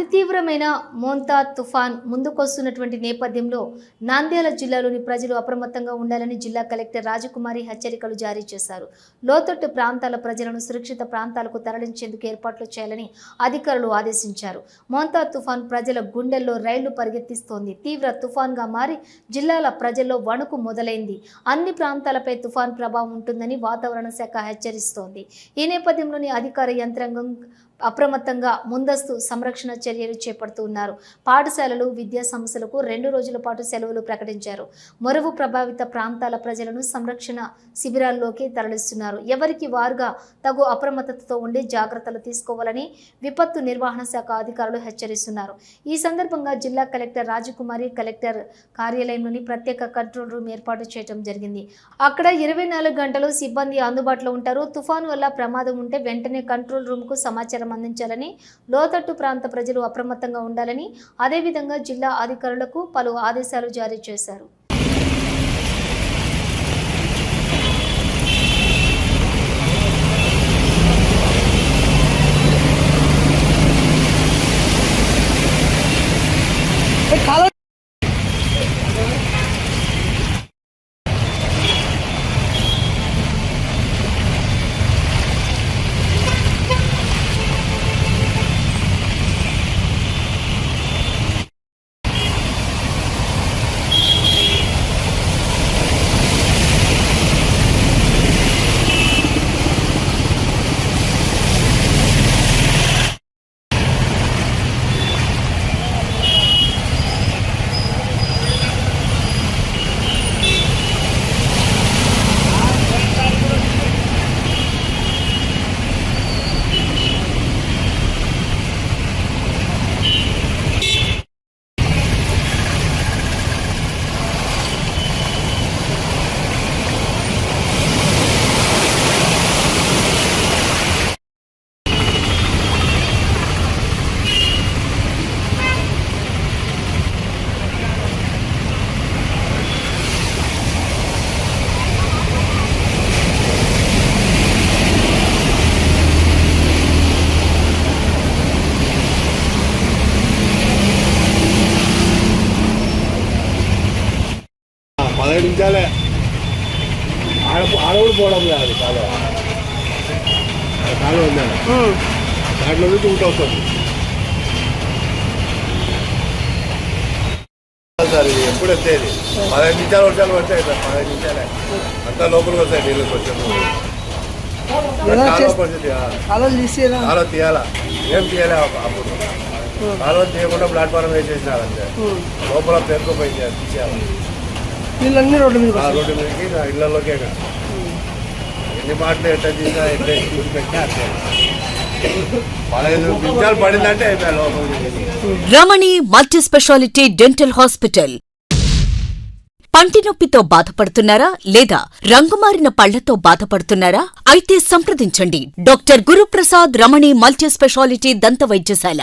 అతి తీవ్రమైన మోంతా తుఫాన్ ముందుకొస్తున్నటువంటి నేపథ్యంలో నాంద్యాల జిల్లాలోని ప్రజలు అప్రమత్తంగా ఉండాలని జిల్లా కలెక్టర్ రాజకుమారి హెచ్చరికలు జారీ చేశారు. లోతట్టు ప్రాంతాల ప్రజలను సురక్షిత ప్రాంతాలకు తరలించేందుకు ఏర్పాట్లు చేయాలని అధికారులు ఆదేశించారు. మోంతా తుఫాన్ ప్రజల గుండెల్లో రైళ్ళు పరిగెత్తిస్తోంది. తీవ్ర తుఫాన్గా మారి జిల్లాల ప్రజల్లో వణుకు మొదలైంది. అన్ని ప్రాంతాలపై తుఫాన్ ప్రభావం ఉంటుందని వాతావరణ శాఖ హెచ్చరిస్తోంది. ఈ నేపథ్యంలోని అధికార యంత్రాంగం అప్రమత్తంగా ముందస్తు సంరక్షణ చర్యలు చేపడుతూ ఉన్నారు. పాఠశాలలు విద్యా సంస్థలకు రెండు రోజుల పాటు సెలవులు ప్రకటించారు. మరువు ప్రభావిత ప్రాంతాల ప్రజలను సంరక్షణ శిబిరాల్లోకి తరలిస్తున్నారు. ఎవరికి వారుగా తగు అప్రమత్తతతో ఉండి జాగ్రత్తలు తీసుకోవాలని విపత్తు నిర్వహణ శాఖ అధికారులు హెచ్చరిస్తున్నారు. ఈ సందర్భంగా జిల్లా కలెక్టర్ రాజకుమారి కలెక్టర్ కార్యాలయంలోని ప్రత్యేక కంట్రోల్ రూమ్ ఏర్పాటు చేయడం జరిగింది. అక్కడ ఇరవై నాలుగు గంటలు సిబ్బంది అందుబాటులో ఉంటారు. తుఫాను వల్ల ప్రమాదం ఉంటే వెంటనే కంట్రోల్ రూమ్కు సమాచారం అందించాలని లోతట్టు ప్రాంత ప్రజలు అప్రమత్తంగా ఉండాలని అదేవిధంగా జిల్లా అధికారులకు పలు ఆదేశాలు జారీ చేశారు పదహైదు నిమిషాలే ఆడ ఆడవుడు పోవడం అది కాలువ. ఆ కాలువ ఉందా? దాంట్లో నుంచి ఊట వస్తుంది. సార్ ఇది ఎప్పుడు వచ్చేది? పదహైదు నిమిషాలు వర్షాలు పడతాయి సార్ పదహైదు నిమిషాలే. అంతా లోపలికి వస్తాయి నీళ్ళకి వచ్చాము ఎలా కాలువ తీయాలా? ఏం తీయాలి అప్పుడు? కాలువ తీయకుండా ప్లాట్ఫారం వేసేసినారు అంతే లోపల పేరుకోపోయింది తీసేయాలి. నీళ్ళన్నీ రోడ్డు మీద ఆ రోడ్డు మీదకి ఇళ్ళలోకే ఎన్ని మాటలు ఎట్లా తీసినా ఎట్లా పెట్టినా Ramani multi speciality dental hospital. పంటి నొప్పితో బాధపడుతున్నారా లేదా రంగుమారిన పళ్ళతో బాధపడుతున్నారా? అయితే సంప్రదించండి. Doctor Guruprasad Ramani multi speciality దంత వైద్యశాల.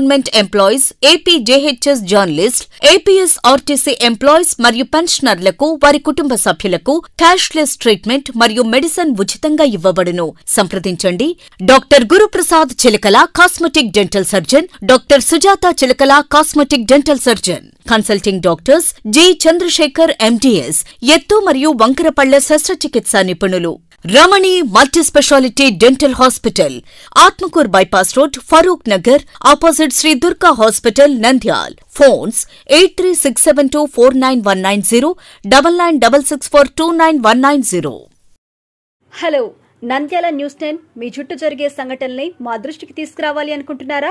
government employees AP JHS journalist APS RTC employees మరియు పెన్షనర్లకు వారి కుటుంబ సభ్యులకు క్యాష్లెస్ ట్రీట్మెంట్ మరియు మెడిసిన్ ఉచితంగా ఇవ్వబడును. సంప్రదించండి. Doctor Guruprasad Chilakala cosmetic dental surgeon doctor Sujatha Chilakala cosmetic dental surgeon. Consulting doctors G Chandrasekhar MTS ఎత్తు మరియు వంకరపళ్ళ శస్త్రచికిత్స నిపుణులు. Ramani multi speciality dental hospital Atmakur bypass road Farooq Nagar opposite Shri Durga hospital Nandyal. Phones eight three six seven two four nine one nine zero double nine double six four two nine one nine zero. Hello Nandyal news ten మీ చుట్టూ జరిగే సంఘటనల్ని మా దృష్టికి తీసుకురావాలి అనుకుంటున్నారా?